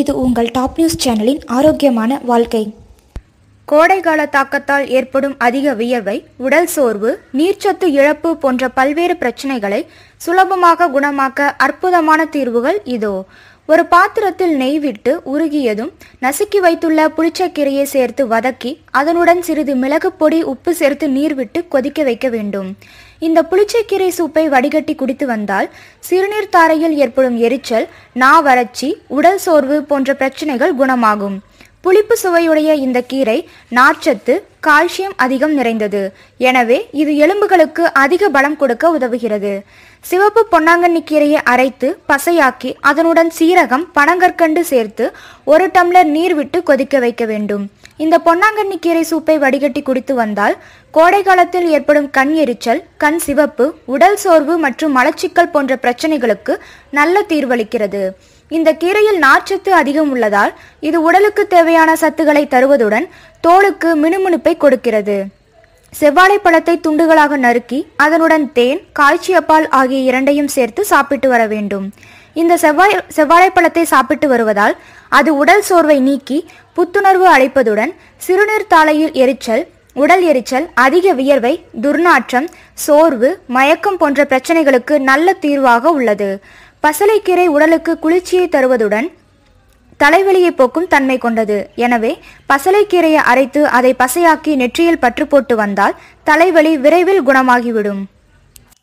இது உங்கள் top news சேனலின் ஆரோக்கியமான வாழ்க்கை. கோடைகால தாக்கத்தால் ஏற்படும் அதிக வியர்வை உடல் சோர்வு நீர்ச்சத்து இழப்பு போன்ற பல்வேறு பிரச்சனைகளை சுலபமாக குணமாக்க அற்புதமான தீர்வுகள் இதோ. ஒரு பாத்திரத்தில் நெய் விட்டு உருகியதும் நசுக்கி வைத்துள்ள புளிச்சக்கீரையை சேர்த்து வதக்கி அதனுடன் சிறிது மிளகு பொடி உப்பு சேர்த்து நீர் விட்டு கொதிக்க வைக்க வேண்டும். இந்த புளிச்சக்கீரை சூப்பை வடிகட்டி குடித்து வந்தால் சிறுநீர் தாரையில் ஏற்படும் எரிச்சல் நா வறட்சி உடல் சோர்வு போன்ற பிரச்சனைகள் குணமாகும். புளிப்பு சுவையுடைய இந்த கீரை நார்ச்சத்து கால்சியம் அதிகம் நிறைந்தது. எனவே இது எலும்புகளுக்கு அதிக பலம் கொடுக்க உதவுகிறது. சிவப்பு பொன்னாங்கண்ணி கீரையை அரைத்து பசையாக்கி அதனுடன் சீரகம் பனங்கற்கண்டு சேர்த்து ஒரு டம்ளர் நீர் விட்டு கொதிக்க வைக்க வேண்டும். இந்த பொன்னாங்கண்ணி கீரை சூப்பை வடிகட்டி குடித்து வந்தால் கோடை காலத்தில் ஏற்படும் கண் எரிச்சல் கண் சிவப்பு உடல் சோர்வு மற்றும் மலச்சிக்கல் போன்ற பிரச்சனைகளுக்கு நல்ல தீர்வளிக்கிறது. இந்த கீரையில் நார்ச்சத்து அதிகம் உள்ளதால் இது உடலுக்கு தேவையான சத்துக்களை தருவதுடன் தோலுக்கு மினுமினுப்பை கொடுக்கிறது. செவ்வாழை பழத்தை துண்டுகளாக நறுக்கி அதனுடன் தேன் காய்ச்சியப்பால் ஆகிய இரண்டையும் சேர்த்து சாப்பிட்டு வர வேண்டும். இந்த செவ்வாய் செவ்வாழைப்பழத்தை சாப்பிட்டு வருவதால் அது உடல் சோர்வை நீக்கி புத்துணர்வு அளிப்பதுடன் சிறுநீர் தாளையில் எரிச்சல் உடல் எரிச்சல் அதிக வியர்வை துர்நாற்றம் சோர்வு மயக்கம் போன்ற பிரச்சனைகளுக்கு நல்ல தீர்வாக உள்ளது. பசலைக்கீரை உடலுக்கு குளிர்ச்சியை தருவதுடன் தலைவலியை போக்கும் தன்மை கொண்டது. எனவே பசலைக்கீரையை அரைத்து அதை பசையாக்கி நெற்றியில் பற்று போட்டு வந்தால் தலைவலி விரைவில் குணமாகிவிடும்.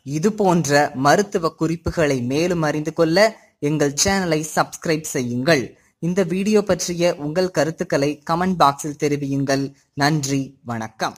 இது போன்ற மருத்துவ குறிப்புகளை மேலும் அறிந்து கொள்ள எங்கள் சேனலை சப்ஸ்கிரைப் செய்யுங்கள். இந்த வீடியோ பற்றிய உங்கள் கருத்துக்களை கமெண்ட் பாக்ஸில் தெரிவியுங்கள். நன்றி வணக்கம்.